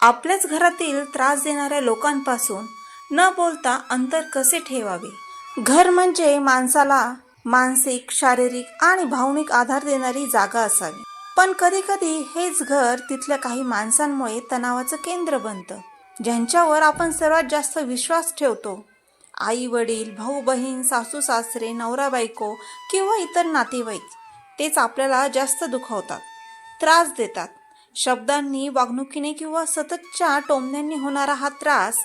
आपल्याच घरातील त्रास देणाऱ्या लोकांपासून न बोलता अंतर कसे ठेवावे? घर म्हणजे माणसाला मानसिक शारीरिक आणि भावनिक आधार देणारी जागा असावी. पण कधी कधी हेच घर तिथल्या काही माणसांमुळे तणावाचं केंद्र बनतं ज्यांच्यावर आपण सर्वात जास्त विश्वास ठेवतो. आई वडील भाऊ बहीण सासू सासरे नवरा बायको किंवा इतर नातेवाईक तेच आपल्याला जास्त दुखवतात त्रास देतात. शब्दांनी वागणुकीने किंवा सततच्या टोमण्यांनी होणारा हा त्रास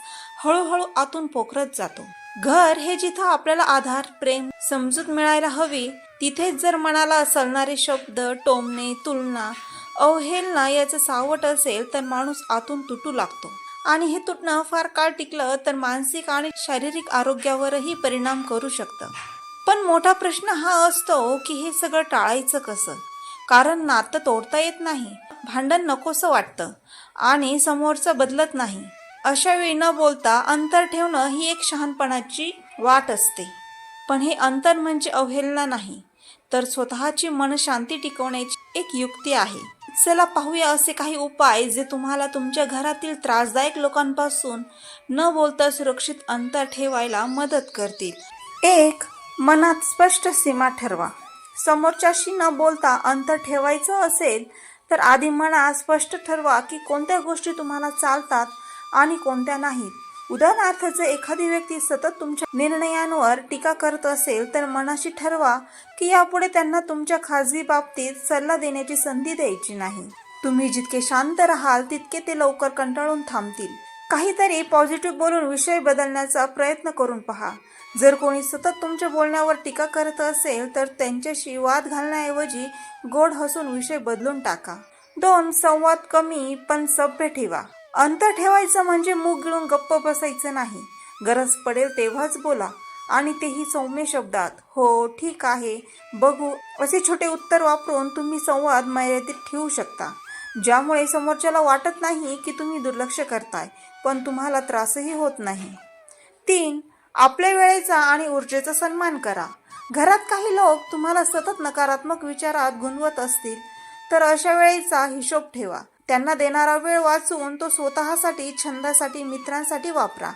हळूहळू आतून पोखरत जातो. घर हे जिथं आपल्याला आधार प्रेम समजूत मिळायला हवी तिथेच जर मनाला सलणारे शब्द टोमणे तुलना अवहेलना याचं सावट असेल तर माणूस आतून तुटू लागतो. आणि हे तुटणं फार काळ टिकलं तर मानसिक आणि शारीरिक आरोग्यावरही परिणाम करू शकतं. पण मोठा प्रश्न हा असतो की हे सगळं टाळायचं कसं? कारण नातं तोडता येत नाही. भांडण नकोसं वाटतं. आणि समोरचं बदलत नाही. अशा वेळी न बोलता अंतर ठेवणं ही एक शहाणपणाची वाट असते. पण हे अंतर म्हणजे अवहेलना नाही. तर स्वतःची मनशांती टिकवण्याची एक युक्ती आहे. चला पाहूया असे काही उपाय जे तुम्हाला तुमच्या घरातील त्रासदायक लोकांपासून न बोलता सुरक्षित अंतर ठेवायला मदत करतील. एक मनात स्पष्ट सीमा ठरवा. समोरच्याशी न बोलता अंतर ठेवायचं असेल तर आधी म्हणा स्पष्ट ठरवा की कोणत्या गोष्टी तुम्हाला चालतात आणि कोणत्या नाहीत उदाहरणार्थ जर एखादी व्यक्ती सतत तुमच्या निर्णयांवर टीका करत असेल तर मनाशी ठरवा की यापुढे त्यांना तुमच्या खाजगी बाबतीत सल्ला देण्याची संधी द्यायची नाही. तुम्ही जितके शांत राहाल तितके ते लवकर कंटाळून थांबतील. काहीतरी पॉझिटिव्ह बोलून विषय बदलण्याचा प्रयत्न करून पहा. जर कोणी सतत तुमच्या बोलण्यावर टीका करत असेल तर त्यांच्याशी वाद घालण्याऐवजी गोड हसून विषय बदलून टाका. दोन संवाद कमी पण सभ्य ठेवा. अंतर ठेवायचं म्हणजे मूग गिळून गप्प बसायचं नाही. गरज पडेल तेव्हाच बोला. आणि तेही सौम्य शब्दात हो ठीक आहे बघू. असे छोटे उत्तर वापरून तुम्ही संवाद मर्यादित ठेवू शकता. ज्यामुळे समोरच्याला वाटत नाही की तुम्ही दुर्लक्ष करताय पण तुम्हाला त्रासही होत नाही. तीन आपल्या वेळेचा आणि ऊर्जेचा सन्मान करा. घरात काही लोक तुम्हाला सतत नकारात्मक विचारात गुंतवत असतील तर अशा वेळेचा हिशोब ठेवा. त्यांना देणारा वेळ वाचून तो स्वतःसाठी छंदासाठी मित्रांसाठी वापरा.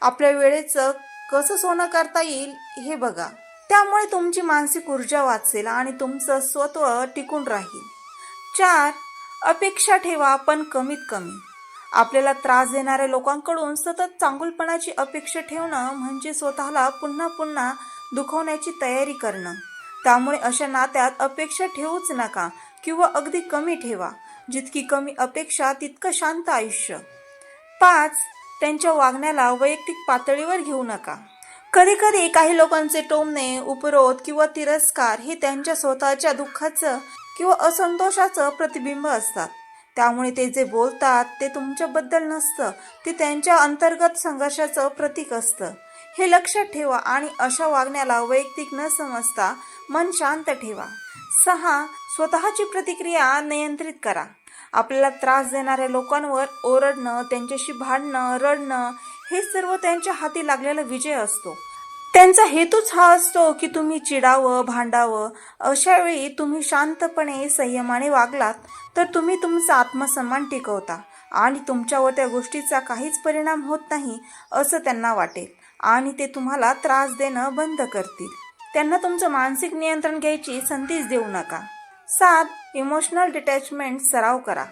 आपल्या वेळेचं कसं सोनं करता येईल हे बघा. त्यामुळे तुमची मानसिक ऊर्जा वाचेल आणि तुमचं स्वत्व टिकून राहील. चार अपेक्षा ठेवा पण कमीत कमी. आपल्याला त्रास देणाऱ्या लोकांकडून सतत चांगुलपणाची अपेक्षा ठेवणं म्हणजे स्वतःला पुन्हा पुन्हा दुखवण्याची तयारी करणं. त्यामुळे अशा नात्यात अपेक्षा ठेवूच नका किंवा अगदी कमी ठेवा. जितकी कमी अपेक्षा तितकं शांत आयुष्य. पाच त्यांच्या वागण्याला वैयक्तिक पातळीवर घेऊ नका. कधी कधी काही लोकांचे टोमणे उपरोध किंवा तिरस्कार हे त्यांच्या स्वतःच्या दुःखाचं किंवा असंतोषाचं प्रतिबिंब असतात. त्यामुळे ते जे बोलतात ते तुमच्याबद्दल नसतं. ते त्यांच्या अंतर्गत संघर्षाचं प्रतीक असतं. हे लक्षात ठेवा आणि अशा वागण्याला वैयक्तिक न समजता मन शांत ठेवा. सहा स्वतःची प्रतिक्रिया नियंत्रित करा. आपल्याला त्रास देणाऱ्या लोकांवर ओरडणं त्यांच्याशी भांडणं रडणं हे सर्व त्यांच्या हाती लागलेला विजय असतो. त्यांचा हेतूच हा असतो की तुम्ही चिडावं भांडावं अशा वेळी तुम्ही शांतपणे संयमाने वागलात तर तुम्ही तुमचा आत्मसन्मान टिकवता आणि तुमच्यावर त्या गोष्टीचा काहीच परिणाम होत नाही असं त्यांना वाटेल. आणि ते तुम्हाला त्रास देणं बंद करतील. त्यांना तुमचं मानसिक नियंत्रण घ्यायची संधीच देऊ नका. सात इमोशनल डिटॅचमेंट सराव करा.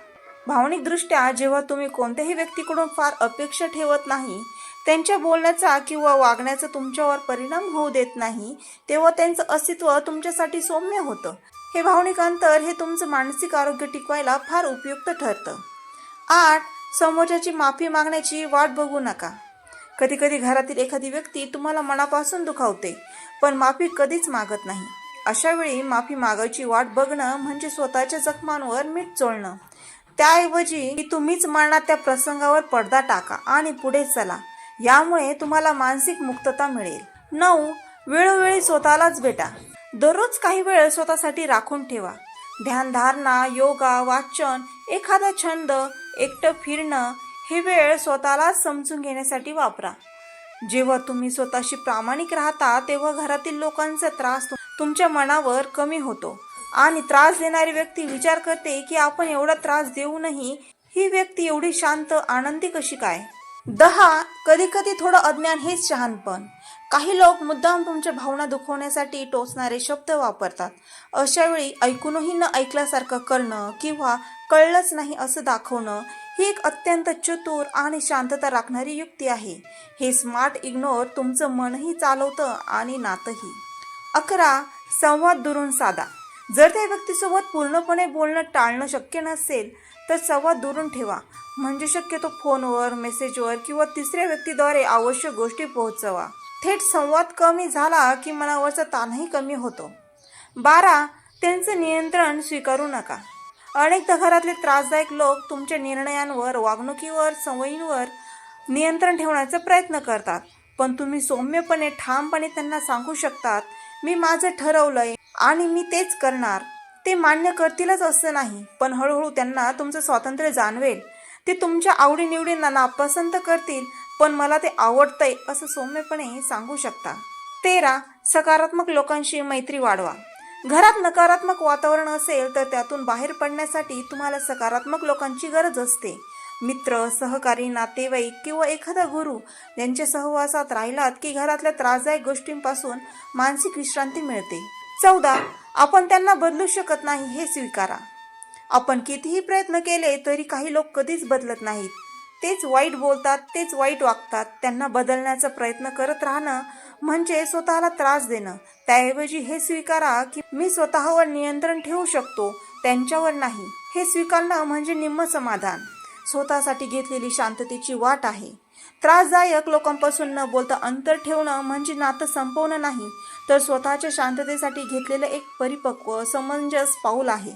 भावनिकदृष्ट्या जेव्हा तुम्ही कोणत्याही व्यक्तीकडून फार अपेक्षा ठेवत नाही त्यांच्या बोलण्याचा किंवा वागण्याचा तुमच्यावर परिणाम होऊ देत नाही तेव्हा त्यांचं अस्तित्व तुमच्यासाठी सौम्य होतं. हे भावनिक अंतर हे तुमचं मानसिक आरोग्य टिकवायला फार उपयुक्त ठरतं. आठ समोरच्याची माफी मागण्याची वाट बघू नका. कधी कधी घरातील एखादी व्यक्ती तुम्हाला मनापासून दुखावते पण माफी कधीच मागत नाही. अशा वेळी माफी मागायची वाट बघणं म्हणजे स्वतःच्या जखमांवर मीठ चोळणं. त्याऐवजी तुम्हीच मनात त्या प्रसंगावर पडदा टाका आणि पुढे चला. यामुळे तुम्हाला मानसिक मुक्तता मिळेल. नऊ वेळोवेळी स्वतःलाच भेटा. दररोज काही वेळ स्वतःसाठी राखून ठेवा. ध्यानधारणा योगा वाचन एखादा छंद एकटं फिरणं हे वेळ स्वतःला समजून घेण्यासाठी वापरा. जेव्हा तुम्ही स्वतःशी प्रामाणिक राहता तेव्हा घरातील लोकांचा त्रास तुमच्या मनावर कमी होतो. आणि त्रास देणारी व्यक्ती विचार करते की आपण एवढा त्रास देऊनही ही व्यक्ती एवढी शांत आनंदी कशी काय? दहा कधी कधी थोडं अज्ञान हेच शहाणपण. काही लोक मुद्दाम तुमच्या भावना दुखवण्यासाठी टोचणारे शब्द वापरतात. अशावेळी ऐकूनही न ऐकल्यासारखं करणं किंवा कळलंच नाही असं दाखवणं ही एक अत्यंत चतुर आणि शांतता राखणारी युक्ती आहे. हे स्मार्ट इग्नोर तुमचं मनही चालवतं आणि नातंही. अकरा संवाद दुरून साधा. जर त्या व्यक्तीसोबत पूर्णपणे बोलणं टाळणं शक्य नसेल तर संवाद दुरून ठेवा. म्हणजे शक्यतो फोनवर मेसेजवर किंवा तिसऱ्या व्यक्तीद्वारे आवश्यक गोष्टी पोहोचवा. थेट संवाद कमी झाला की मनावरचा ताणही कमी होतो. बारा त्यांचं नियंत्रण स्वीकारू नका. अनेकदा घरातले त्रासदायक लोक तुमच्या निर्णयांवर वागणुकीवर सवयींवर नियंत्रण ठेवण्याचा प्रयत्न करतात. पण तुम्ही सौम्यपणे ठामपणे त्यांना सांगू शकतात मी माझं ठरवलंय आणि मी तेच करणार. ते मान्य करतीलच असं नाही पण हळूहळू त्यांना तुमचं स्वातंत्र्य जाणवेल. ते तुमच्या आवडीनिवडींना नापसंत करतील पण मला ते आवडतंय असं सौम्यपणे सांगू शकता. तेरा सकारात्मक लोकांशी मैत्री वाढवा. घरात नकारात्मक वातावरण असेल तर त्यातून बाहेर पडण्यासाठी तुम्हाला सकारात्मक लोकांची गरज असते. मित्र सहकारी नातेवाईक किंवा एखादा गुरु यांच्या सहवासात राहिलात की घरातल्या त्रासदायक गोष्टींपासून मानसिक विश्रांती मिळते. चौदा आपण त्यांना बदलू शकत नाही हे स्वीकारा. आपण कितीही प्रयत्न केले तरी काही लोक कधीच बदलत नाहीत. तेच वाईट बोलतात तेच वाईट वागतात. त्यांना बदलण्याचा प्रयत्न करत राहणं म्हणजे स्वतःला त्रास देणं. त्याऐवजी हे स्वीकारा की मी स्वतःवर नियंत्रण ठेवू शकतो त्यांच्यावर नाही. हे स्वीकारणं म्हणजे निम्म समाधान. स्वतःसाठी घेतलेली शांततेची वाट आहे. त्रासदायक लोकांपासून न बोलता अंतर ठेवणं म्हणजे नातं संपवणं नाही तर स्वतःच्या शांततेसाठी घेतलेलं एक परिपक्व समंजस पाऊल आहे.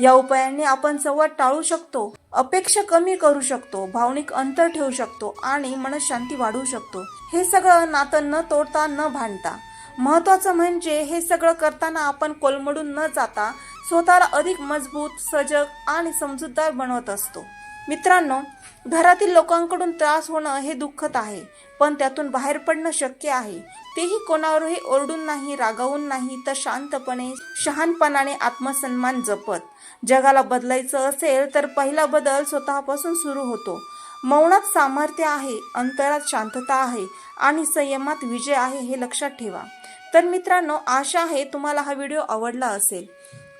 या उपायांनी आपण संवाद टाळू शकतो अपेक्षा कमी करू शकतो भावनिक अंतर ठेवू शकतो आणि मनशांती वाढवू शकतो. हे सगळं नातं न तोडता न भांडता. महत्वाचं म्हणजे हे सगळं करताना आपण कोलमडून न जाता स्वतःला अधिक मजबूत सजग आणि समजूतदार बनवत असतो. मित्रांनो घरातील लोकांकडून त्रास होणं हे दुःखद आहे पण त्यातून बाहेर पडणं शक्य आहे. तेही कोणावरही ओरडून नाही रागावून नाही तर शांतपणे शहाणपणाने आत्मसन्मान जपत. जगाला बदलायचं असेल तर पहिला बदल स्वतःपासून सुरू होतो. मौनात सामर्थ्य आहे अंतरात शांतता आहे आणि संयमात विजय आहे हे लक्षात ठेवा. तर मित्रांनो आशा आहे तुम्हाला हा व्हिडिओ आवडला असेल.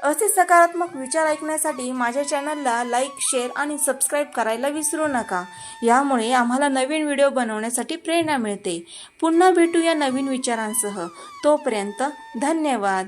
असे सकारात्मक विचार ऐकण्यासाठी माझ्या चॅनलला लाईक शेअर आणि सबस्क्राईब करायला विसरू नका. यामुळे आम्हाला नवीन व्हिडिओ बनवण्यासाठी प्रेरणा मिळते. पुन्हा भेटूया नवीन विचारांसह. तोपर्यंत धन्यवाद.